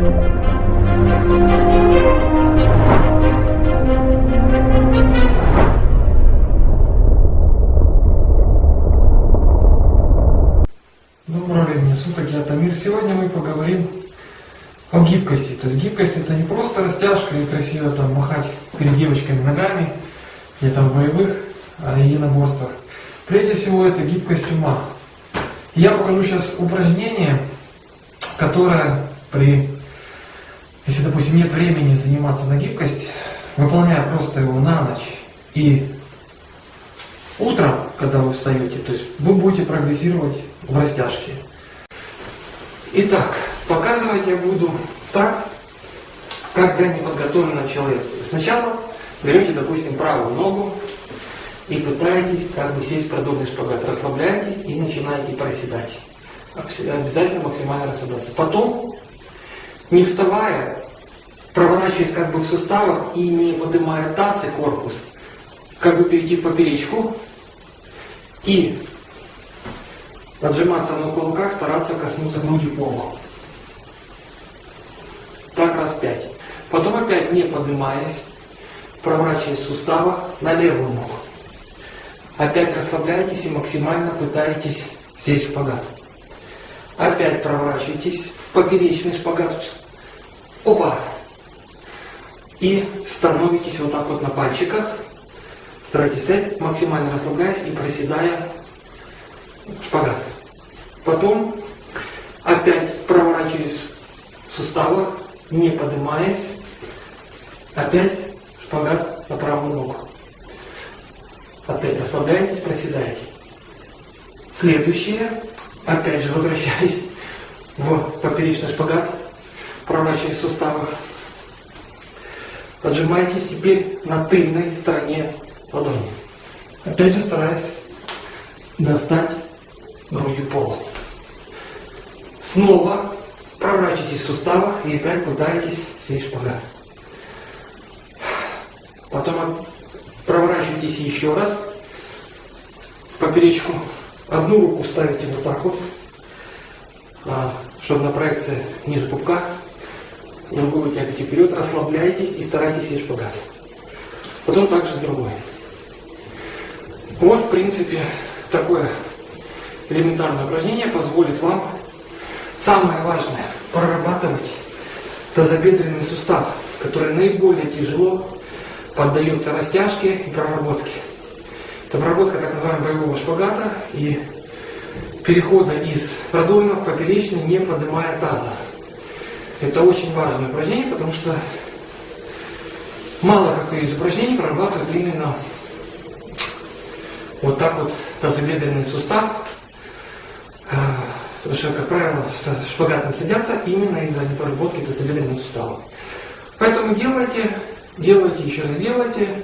Доброго времени суток, я Тамир. Сегодня мы поговорим о гибкости. То есть гибкость это не просто растяжка и красиво там махать перед девочками ногами, где там в боевых а, единоборствах. Прежде всего это гибкость ума. Я покажу сейчас упражнение, которое при, если допустим нет времени заниматься на гибкость, выполняя просто его на ночь и утром, когда вы встаете, то есть вы будете прогрессировать в растяжке. Итак, показывать я буду так, как для неподготовленного человека. Сначала берете, допустим, правую ногу и пытаетесь как бы сесть в продольный шпагат. Расслабляетесь и начинаете проседать. Обязательно максимально расслабляться. Потом, не вставая, проворачиваясь как бы в суставах и не поднимая таз и корпус, как бы перейти в поперечку и отжиматься на кулаках, стараться коснуться грудью пола. Так раз пять. Потом опять не поднимаясь, проворачиваясь в суставах на левую ногу. Опять расслабляйтесь и максимально пытаетесь сесть в шпагат. Опять проворачивайтесь в поперечный шпагат. Опа! И становитесь вот так вот на пальчиках. Старайтесь стоять, максимально расслабляясь и проседая шпагат. Потом опять проворачиваясь в суставах, не поднимаясь, опять шпагат на правую ногу. Опять расслабляетесь, проседаете. Следующее, опять же возвращаясь в поперечный шпагат, в суставах, отжимаетесь теперь на тыльной стороне ладони. Опять же стараясь достать грудью пола. Снова проворачивайтесь в суставах и опять пытаетесь сесть шпагат. Потом проворачивайтесь еще раз в поперечку. Одну руку ставите вот так вот, а, чтобы на проекции ниже пупка. Другую вытягиваете вперед, расслабляйтесь и старайтесь сесть шпагат. Потом также с другой. Вот, в принципе, такое элементарное упражнение позволит вам, самое важное, прорабатывать тазобедренный сустав, который наиболее тяжело поддается растяжке и проработке. Это проработка так называемого боевого шпагата и перехода из продольного в поперечный, не поднимая таза. Это очень важное упражнение, потому что мало какое из упражнений прорабатывает именно вот так вот тазобедренный сустав, а, потому что, как правило, шпагаты садятся именно из-за недоработки тазобедренного сустава. Поэтому делайте, делайте, еще раз делайте,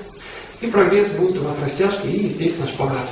и прогресс будет у вас растяжки и, естественно, шпагат.